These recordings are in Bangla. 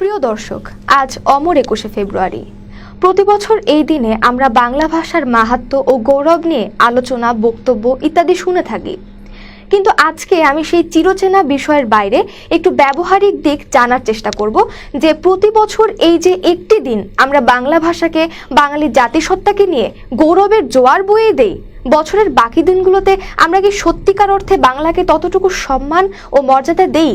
প্রিয় দর্শক, আজ অমর একুশে ফেব্রুয়ারি। প্রতি বছর এই দিনে আমরা বাংলা ভাষার মাহাত্ম্য ও গৌরব নিয়ে আলোচনা, বক্তব্য ইত্যাদি শুনে থাকি। কিন্তু আজকে আমি সেই চিরচেনা বিষয়ের বাইরে একটু ব্যবহারিক দিক জানার চেষ্টা করব, যে প্রতি বছর এই যে একটি দিন আমরা বাংলা ভাষাকে, বাঙালি জাতিসত্তাকে নিয়ে গৌরবের জোয়ার বয়ে দেই, বছরের বাকি দিনগুলোতে আমরা কি সত্যিকার অর্থে বাংলাকে ততটুকু সম্মান ও মর্যাদা দেই?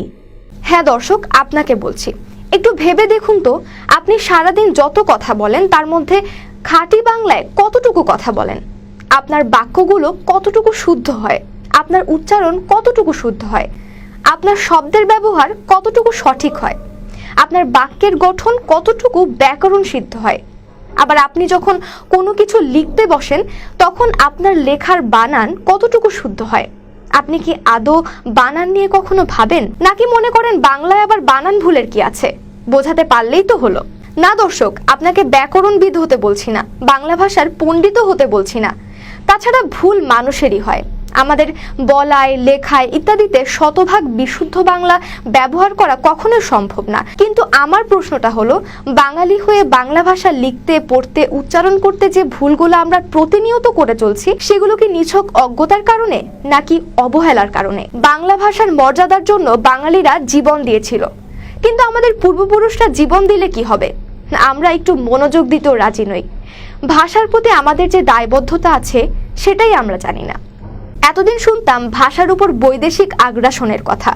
হ্যাঁ দর্শক, আপনাকে বলছি। একটু ভেবে দেখুন তো, আপনি সারাদিন যত কথা বলেন, তার মধ্যে খাঁটি বাংলায় কতটুকু কথা বলেন? আপনার বাক্যগুলো কতটুকু শুদ্ধ হয়? আপনার উচ্চারণ কতটুকু শুদ্ধ হয়? আপনার শব্দের ব্যবহার কতটুকু সঠিক হয়? আপনার বাক্যের গঠন কতটুকু ব্যাকরণ সিদ্ধ হয়? আবার আপনি যখন কোনো কিছু লিখতে বসেন, তখন আপনার লেখার বানান কতটুকু শুদ্ধ হয়? আপনি কি আদৌ বানান নিয়ে কখনো ভাবেন? নাকি মনে করেন বাংলায় আবার বানান ভুলের কি আছে? বোঝাতে পারলেই তো হলো। না দর্শক, আপনাকে ব্যাকরণবিদ হতে বলছি না, বাংলা ভাষার পণ্ডিত হতে বলছি না। তাছাড়া ভুল মানুষেরই হয়। আমাদের বলায়, লেখায় ইত্যাদিতে শতভাগ বিশুদ্ধ বাংলা ব্যবহার করা কখনো সম্ভব না। কিন্তু আমার প্রশ্নটা হলো, বাঙালি হয়ে বাংলা ভাষা লিখতে, পড়তে, উচ্চারণ করতে যে ভুলগুলো আমরা প্রতিনিয়ত করে চলছি, সেগুলো কি নিছক অজ্ঞতার কারণে নাকি অবহেলার কারণে? বাংলা ভাষার মর্যাদার জন্য বাঙালিরা জীবন দিয়েছিল। কিন্তু আমাদের পূর্বপুরুষরা জীবন দিলে কি হবে? আমরা একটু মনোযোগ দিতেও রাজি নই। ভাষার প্রতি আমাদের যে দায়বদ্ধতা আছে, সেটাই আমরা জানি না। এতদিন শুনতাম ভাষার উপর বৈদেশিক আগ্রাসনের কথা।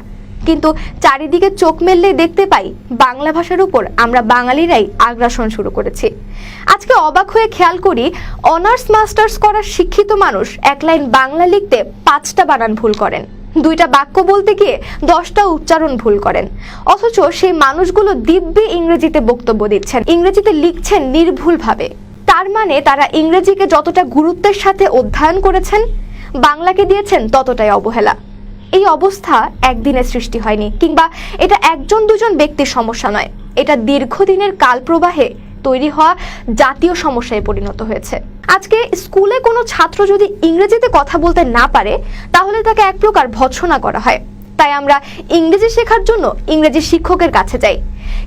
কিন্তু চারিদিকে চোখ মেললে দেখতে পাই বাংলা ভাষার উপর আমরা বাঙালিরাই আগ্রাসন শুরু করেছি। আজকে অবাক হয়ে খেয়াল করি, অনার্স মাস্টার্স করা শিক্ষিত মানুষ এক লাইন বাংলা লিখতে পাঁচটা বানান ভুল করেন। দুইটা বাক্য বলতে গিয়ে দশটা উচ্চারণ ভুল করেন। অথচ সেই মানুষগুলো দিব্যি ইংরেজিতে বক্তব্য দিচ্ছেন, ইংরেজিতে লিখছেন নির্ভুলভাবে। তার মানে তারা ইংরেজিকে যতটা গুরুত্বের সাথে অধ্যয়ন করেছেন বাংলাকে দিয়েছেন ততটাই অবহেলা। এই অবস্থা একদিনে সৃষ্টি হয়নি, কিংবা এটা একজন দুজন ব্যক্তির সমস্যা নয়। এটা দীর্ঘদিনের কালপ্রবাহে তৈরি হওয়া জাতীয় সমস্যায় পরিণত হয়েছে। আজকে স্কুলে কোনো ছাত্র যদি ইংরেজিতে কথা বলতে না পারে, তাহলে তাকে এক প্রকার ভৎসনা করা হয়। তাই আমরা ইংরেজি শেখার জন্য ইংরেজি শিক্ষকের কাছে যাই।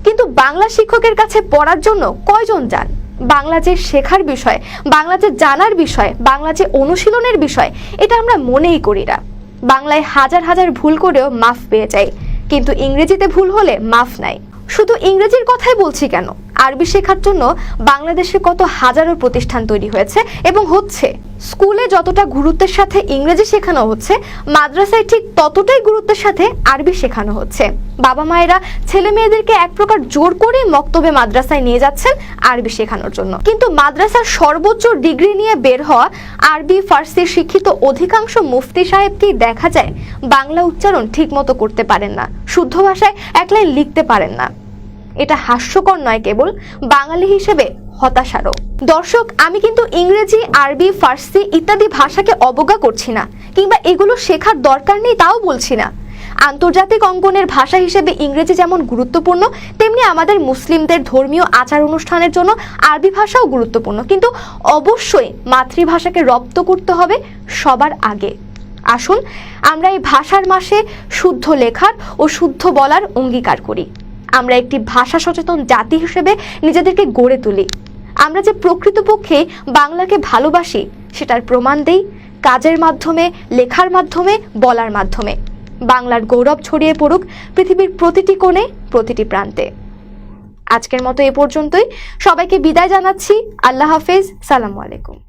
কিন্তু বাংলা শিক্ষকের কাছে পড়ার জন্য কয়জন যান? বাংলা যে শেখার বিষয়, বাংলা যে জানার বিষয়, বাংলা যে অনুশীলনের বিষয়, এটা আমরা মনেই করি না। বাংলায় হাজার হাজার ভুল করেও মাফ পেয়ে যাই। কিন্তু ইংরেজিতে ভুল হলে মাফ নাই। শুধু ইংরেজির কথাই বলছি কেন? আরবি শেখার জন্য বাংলাদেশে কত হাজারো প্রতিষ্ঠান তৈরি হয়েছে এবং হচ্ছে, স্কুলে যতটা গুরুত্বের সাথে ইংরেজি শেখানো হচ্ছে, মাদ্রাসায় ঠিক ততটাই গুরুত্বের সাথে আরবি শেখানো হচ্ছে। বাবা মায়েরা, ছেলে মেয়েদেরকে এক প্রকার জোর করে মক্তবে মাদ্রাসায় নিয়ে যাচ্ছেন আরবি শেখানোর জন্য। কিন্তু মাদ্রাসার সর্বোচ্চ ডিগ্রি নিয়ে বের হওয়া আরবি, ফার্সি শিক্ষিত অধিকাংশ মুফতি সাহেবকেই দেখা যায় বাংলা উচ্চারণ ঠিকমতো করতে পারেন না, শুদ্ধ ভাষায় এক লাইন লিখতে পারেন না। এটা হাস্যকর নয় কেবল, বাঙালি হিসেবে হতাশারও। দর্শক, আমি কিন্তু ইংরেজি, আরবি, ফার্সি ইত্যাদি ভাষাকে অবজ্ঞা করছি না, কিংবা এগুলো শেখার দরকার নেই তাও বলছি না। আন্তর্জাতিক অঙ্গনের ভাষা হিসেবে ইংরেজি যেমন গুরুত্বপূর্ণ, তেমনি আমাদের মুসলিমদের ধর্মীয় আচার অনুষ্ঠানের জন্য আরবি ভাষাও গুরুত্বপূর্ণ। কিন্তু অবশ্যই মাতৃভাষাকে রপ্ত করতে হবে সবার আগে। আসুন, আমরা এই ভাষার মাসে শুদ্ধ লেখার ও শুদ্ধ বলার অঙ্গীকার করি। আমরা একটি ভাষা সচেতন জাতি হিসেবে নিজেদেরকে গড়ে তুলি। আমরা যে প্রকৃতপক্ষে বাংলাকে ভালোবাসি, সেটার প্রমাণ দেই কাজের মাধ্যমে, লেখার মাধ্যমে, বলার মাধ্যমে। বাংলার গৌরব ছড়িয়ে পড়ুক পৃথিবীর প্রতিটি কোণে, প্রতিটি প্রান্তে। আজকের মতো এ পর্যন্তই। সবাইকে বিদায় জানাচ্ছি। আল্লাহ হাফেজ। সালামু আলাইকুম।